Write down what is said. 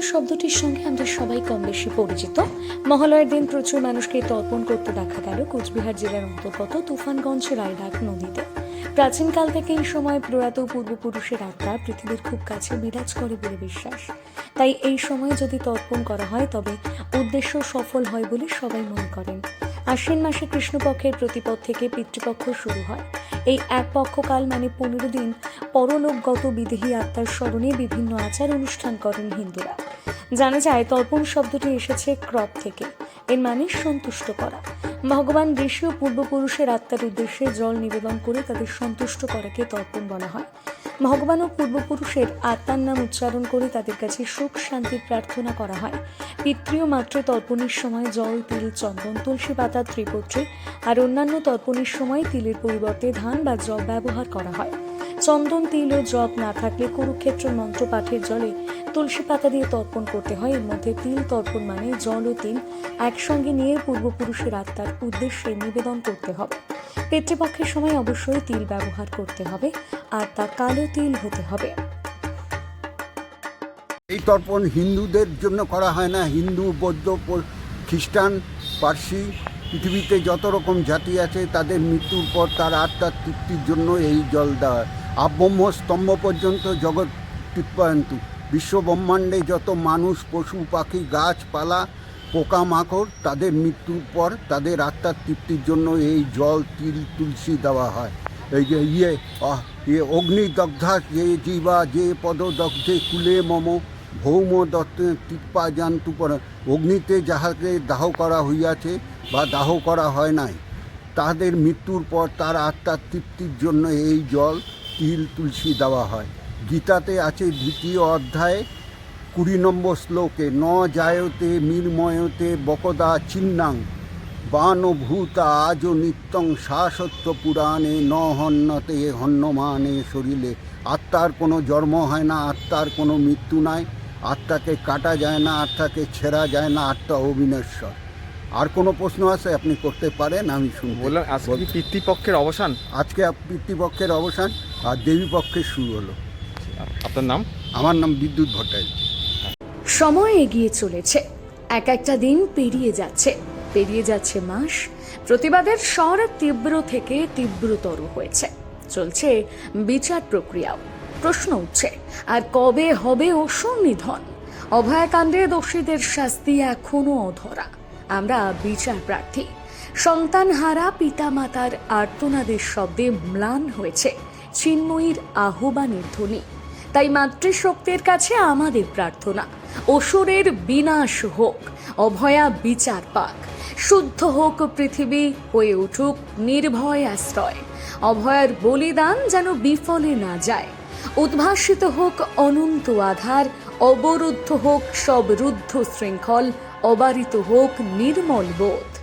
শব্দটির সঙ্গে আমরা সবাই কম বেশি পরিচিত। মহালয়ের দিন প্রচুর মানুষকে তর্পণ করতে দেখা গেল কোচবিহার জেলার অন্তর্গত তুফানগঞ্জ রায়ডাক নদীতে। প্রাচীনকাল থেকে এই সময় প্রয়াত পূর্বপুরুষের আত্মা পৃথিবীর খুব কাছে বিরাজ করে বলে বিশ্বাস। তাই এই সময় যদি তর্পণ করা হয়, তবে উদ্দেশ্য সফল হয় বলে সবাই মনে করেন। আশ্বিন মাসে কৃষ্ণপক্ষের প্রতিপদ থেকে পিতৃপক্ষ শুরু হয়। এই এক পক্ষকাল মানে পনেরো দিন পরলোকগত বিদেহী আত্মার স্মরণে বিভিন্ন আচার অনুষ্ঠান করেন হিন্দুরা। জানা যায়, তর্পণ শব্দটি এসেছে ক্রপ থেকে। এর মানে সন্তুষ্ট করা। ভগবান ঋষি ও পূর্বপুরুষের আত্মার উদ্দেশ্যে জল নিবেদন করে তাদের সন্তুষ্ট করাকে তর্পণ বলা হয়। ভগবান ও পূর্বপুরুষের আত্মার নাম উচ্চারণ করে তাদের কাছে সুখ শান্তির প্রার্থনা করা হয়। পিতৃয় মাত্র তর্পণের সময় জল, তিল, চন্দন, তুলসী পাতা, ত্রিপত্রী আর অন্যান্য তর্পণের সময় তিলের পরিবর্তে ধান বা জব ব্যবহার করা হয়। চন্দন, তিল ও জব না থাকলে কুরুক্ষেত্র মন্ত্র পাঠের জলে তুলসী পাতা দিয়ে তর্পণ করতে হয়। এর মধ্যে তিল তর্পণ মানে জল ও তিল একসঙ্গে নিয়ে পূর্বপুরুষের আত্মার উদ্দেশ্যে নিবেদন করতে হবে। পিতৃপক্ষের সময় অবশ্যই তিল ব্যবহার করতে হবে আর তা কালো তিল হতে হবে। এই তর্পণ হিন্দুদের জন্য করা হয় না। হিন্দু, বৌদ্ধ খ্রিস্টান, পার্সি, পৃথিবীতে যত রকম জাতি আছে, তাদের মৃত্যুর পর তার আত্মার তৃপ্তির জন্য এই জল দেওয়া আব্রহ্ম স্তম্ভ পর্যন্ত জগৎ তৃপ্পায়ন্তু। বিশ্ব ব্রহ্মাণ্ডে যত মানুষ, পশু, পাখি, গাছপালা, পোকামাকড়, তাদের মৃত্যুর পর তাদের আত্মার তৃপ্তির জন্য এই জল, তিল, তুলসী দেওয়া হয়। এই যে ইয়ে ইয়ে অগ্নিদগ্ধা যে জীবা, যে পদদগ্ধে কুলে মম, ভৌম দত্ত জান্তু পর, অগ্নিতে যাহাকে দাহ করা হইয়াছে বা দাহ করা হয় নাই, তাদের মৃত্যুর পর তার আত্মার তৃপ্তির জন্য এই জল, তিল, তুলসী দেওয়া হয়। গীতাতে আছে দ্বিতীয় অধ্যায়ে কুড়ি নম্বর শ্লোকে ন জায়তে মীর্ময়তে বকদা চিন্নাং বানভূতা আজ নিত্যং শাসত্ব পুরাণে ন হন্যতে হন্যমানে শরীরে আত্মার কোনো জন্ম হয় না আত্মার কোনো মৃত্যু নাই আত্মাকে কাটা যায় না আত্মাকে ছেঁড়া যায় না আত্মা অবিনশ্বর। আর কোনো প্রশ্ন আছে? আপনি করতে পারেন আমি শুনব বললাম আজকে পিতৃপক্ষের অবসান? আজকে পিতৃপক্ষের অবসান আর দেবীপক্ষের শুরু হলো। আপনার নাম? আমার নাম বিদ্যুৎ ভট্টাচার্য। সময় এগিয়ে চলেছে। এক একটা দিন পেরিয়ে যাচ্ছে। পেরিয়ে যাচ্ছে মাস। প্রতিবাদের স্বর তীব্র থেকে তীব্রতর হয়েছে। চলছে বিচার প্রক্রিয়াও। প্রশ্ন উঠছে আর কবে হবে অসুর নিধন অভয়াকাণ্ডে দোষীদের শাস্তি এখনও অধরা। আমরা বিচার প্রার্থী। সন্তানহারা পিতামাতার আর্তনাদের শব্দে ম্লান হয়েছে। চিন্ময়ীর আহ্বানের ধ্বনি। তাই মাতৃশক্তির কাছে আমাদের প্রার্থনা। অসুরের বিনাশ হোক, অভয়া বিচার পাক। শুদ্ধ হোক পৃথিবী, হয়ে উঠুক নির্ভয় আশ্রয়। অভয়ার বলিদান যেন বিফলে না যায়। উদ্ভাসিত হোক অনন্ত আধার, অবরুদ্ধ হোক সব রুদ্ধ শৃঙ্খল, অবারিত হোক নির্মল বোধ।